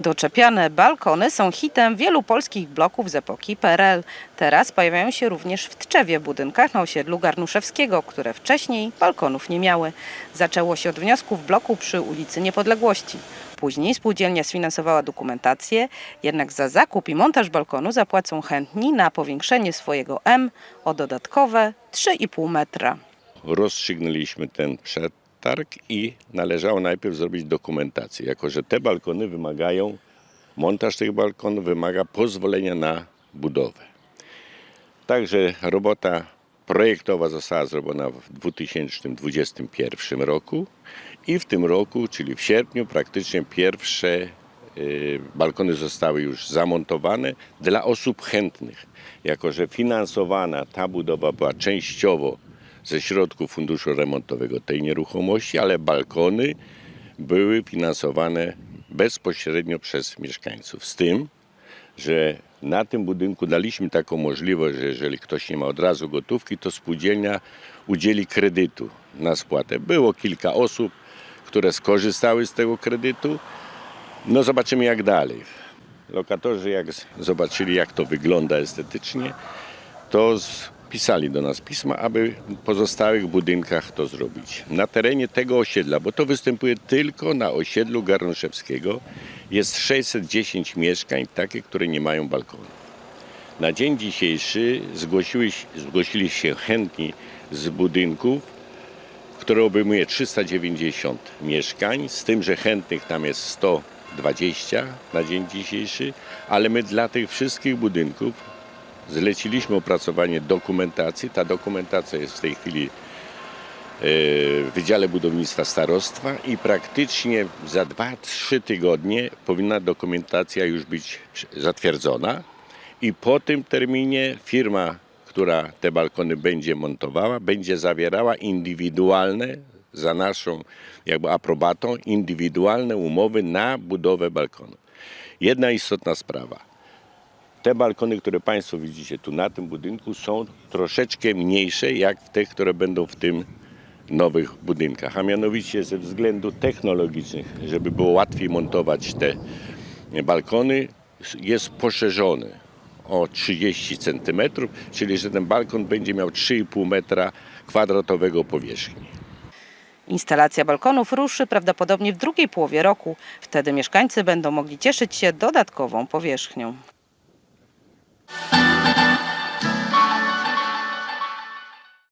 Doczepiane balkony są hitem wielu polskich bloków z epoki PRL. Teraz pojawiają się również w Tczewie budynkach na osiedlu Garnuszewskiego, które wcześniej balkonów nie miały. Zaczęło się od wniosków bloku przy ulicy Niepodległości. Później spółdzielnia sfinansowała dokumentację, jednak za zakup i montaż balkonu zapłacą chętni na powiększenie swojego M o dodatkowe 3,5 metra. rozstrzygnęliśmy ten przetarg i należało najpierw zrobić dokumentację, jako że te balkony wymagają, montaż tych balkonów wymaga pozwolenia na budowę. Także robota projektowa została zrobiona w 2021 roku i w tym roku, czyli w sierpniu, praktycznie pierwsze y, balkony zostały już zamontowane dla osób chętnych. Jako, że finansowana ta budowa była częściowo ze środków funduszu remontowego tej nieruchomości, ale balkony były finansowane bezpośrednio przez mieszkańców. Z tym, że na tym budynku daliśmy taką możliwość, że jeżeli ktoś nie ma od razu gotówki, to spółdzielnia udzieli kredytu na spłatę. Było kilka osób, które skorzystały z tego kredytu. No zobaczymy jak dalej. Lokatorzy jak zobaczyli jak to wygląda estetycznie, to z- pisali do nas pisma, aby w pozostałych budynkach to zrobić. Na terenie tego osiedla, bo to występuje tylko na osiedlu Garnuszewskiego, jest 610 mieszkań, takie, które nie mają balkonów. Na dzień dzisiejszy zgłosiły, zgłosili się chętni z budynków, które obejmuje 390 mieszkań, z tym, że chętnych tam jest 120 na dzień dzisiejszy, ale my dla tych wszystkich budynków zleciliśmy opracowanie dokumentacji. Ta dokumentacja jest w tej chwili e, w Wydziale Budownictwa Starostwa i praktycznie za 2-3 tygodnie powinna dokumentacja już być zatwierdzona i po tym terminie firma, która te balkony będzie montowała, będzie zawierała indywidualne, za naszą jakby aprobatą, indywidualne umowy na budowę balkonu. Jedna istotna sprawa. Te balkony, które Państwo widzicie tu na tym budynku są troszeczkę mniejsze jak te, które będą w tym nowych budynkach, a mianowicie ze względu technologicznych, żeby było łatwiej montować te balkony, jest poszerzony o 30 cm, czyli że ten balkon będzie miał 3,5 metra kwadratowego powierzchni. Instalacja balkonów ruszy prawdopodobnie w drugiej połowie roku. Wtedy mieszkańcy będą mogli cieszyć się dodatkową powierzchnią.